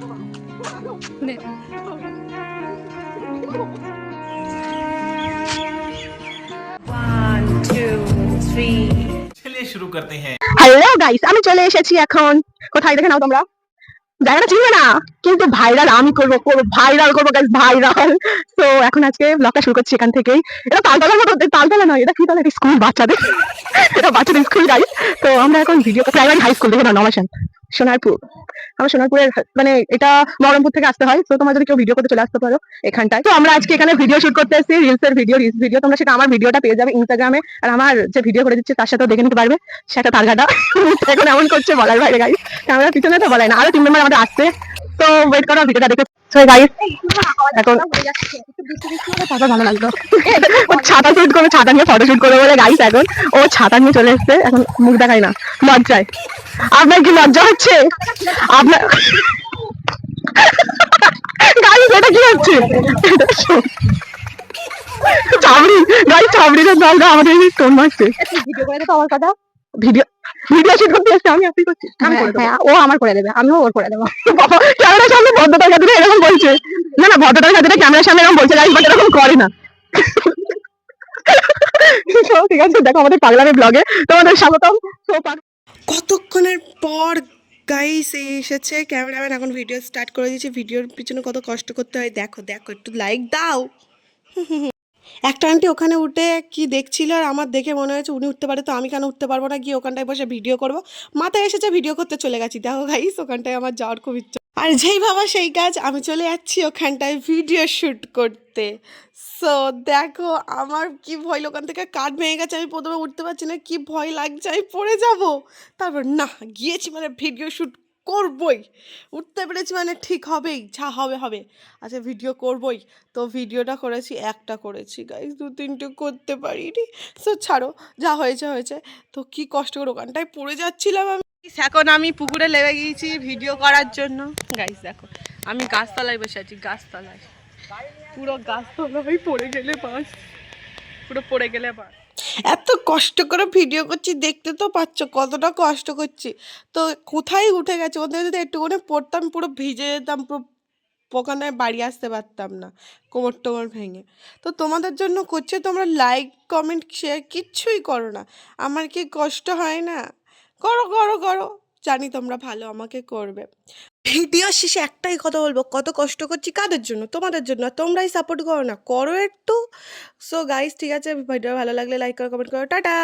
네. শুরু করতে hello guys আমি চলে এসেছি এখন। কোথায় দেখে নাও তোমরা? জায়গাটা চিনবে না? কিন্তু ভাইরাল আমি করব করব ভাইরাল করব গাইস ভাইরাল তো এখন আজকে ব্লগটা শুরু করছি এখান থেকেই। এটা তালতলার মতো তালতলা নয় এটা কি তাহলে স্কুল বাচ্চাদের। এটা বাচ্চাদের স্কুল গাইস তো আমরা এখন ভিডিও প্রাইমারি হাই স্কুল দেখে নাও সোনারপুর। আমার সোনারপুরের মানে এটা বহরমপুর থেকে আসতে হয়, তো তোমার যদি কেউ ভিডিও করতে চলে আসতে পারো এখানটায়। তো আমরা আজকে এখানে ভিডিও শুট করতে এসেছি রিলস এর ভিডিও রিলস ভিডিও তোমরা সেটা আমার ভিডিওটা পেয়ে যাবে ইনস্টাগ্রামে আর আমার যে ভিডিও করে দিচ্ছে, তার সাথেও দেখে নিতে পারবে। সেটা তার গাটা এখন এমন করছে বলার বাইরে গাই ক্যামেরা পিছনে তো বলাই না, আরও তিন মেম্বার আমাদের আসছে। তো ওয়েট করো ভিডিওটা দেখে গাইস এখন তারপর ভালো লাগল ও ছাতা শুট করবে ছাতা নিয়ে ফটো শুট করবে বলে গাইস এখন। ও ছাতা নিয়ে চলে এসছে এখন মুখ দেখাই না। লজ্জায়। আপনার কি লজ্জা হচ্ছে? আপনার গাইস এটা কি হচ্ছে? গাইস দলটা আমাদের টোন মারছে। ভিডিও করে দেবো আমার কথা? ভিডিও ভিডিও শুট করতে এসছে আমি আপনি করছি। আমি করে দেবো। ও আমার করে দেবে আমিও ওর করে দেবো। ক্যামেরার সামনে ভদ্রতার খাতিরে এরকম বলছে। না না ভদ্রতার খাতিরে ক্যামেরার সামনে এরকম বলছে গাইস এরকম করে না। ঠিক আছে দেখো আমাদের পাগলামের ব্লগে তোমাদের স্বাগতম। কতক্ষণের পর গাইস এসেছে ক্যামেরাম্যান এখন ভিডিও স্টার্ট করে দিয়েছে। ভিডিওর পিছনে কত কষ্ট করতে হয় দেখো দেখো একটু লাইক দাও। একটা আন্টি ওখানে উঠে কি দেখছিল আর আমার দেখে মনে হয়েছে উনি উঠতে পারে, তো আমি কেন উঠতে পারব না? গিয়ে ওখানটায় বসে ভিডিও করব। মাথায় এসেছে ভিডিও করতে চলে গেছি। দেখো গাইস ওখানটায় আমার যাওয়ার খুব ইচ্ছা। আর যেই ভাবা সেই কাজ, আমি চলে যাচ্ছি ওখানটায় ভিডিও শ্যুট করতে। সো দেখো আমার কি ভয়, ওখান থেকে কাঠ ভেঙে গেছে, আমি প্রথমে উঠতে পারছি না, কি ভয় লাগছে, আমি পড়ে যাব। তারপর না, গিয়েছি মানে ভিডিও শ্যুট করবই। উঠতে পেরেছি মানে ঠিক হবেই, যা হবে হবে। আচ্ছা ভিডিও করবই। তো ভিডিওটা করেছি, একটা করেছি। গাইজ দু তিনটে করতে পারিনি। সো ছাড়ো, যা হয়েছে হয়েছে। তো কি কষ্ট করে ওখানটায় পড়ে যাচ্ছিলাম আমি। এখন আমি পুকুরে লেগে গিয়েছি ভিডিও করার জন্য। গাইজ দেখো, আমি গাছতলায় বসে আছি, গাছতলায়। পুরো গাছতলায় পড়ে গেলে বাস। পুরো পড়ে গেলে বাস। এত কষ্ট করে ভিডিও করছি, দেখতে তো পাচ্ছ কতটা কষ্ট করছি। তো কোথায় উঠে গেছে? ওদের যদি একটু করে পড়তাম, পুরো ভিজে যেতাম, পুরো ওখানে বাড়ি আসতে পারতাম না, কোমর টোমর ভেঙে। তো তোমাদের জন্য করছে, তোমরা লাইক কমেন্ট শেয়ার কিচ্ছুই করো না। আমার কি কষ্ট হয় না? করো করো করো। জানি তোমরা ভালো, আমাকে করবে। ভিডিও শেষে একটাই কথা বলব, কত কষ্ট করছি, কাদের জন্য? তোমাদের জন্য, তোমরাই সাপোর্ট করো না, করো একটু। সো গাইস ঠিক আছে, ভিডিও ভালো লাগলে লাইক করো কমেন্ট করো, টাটা!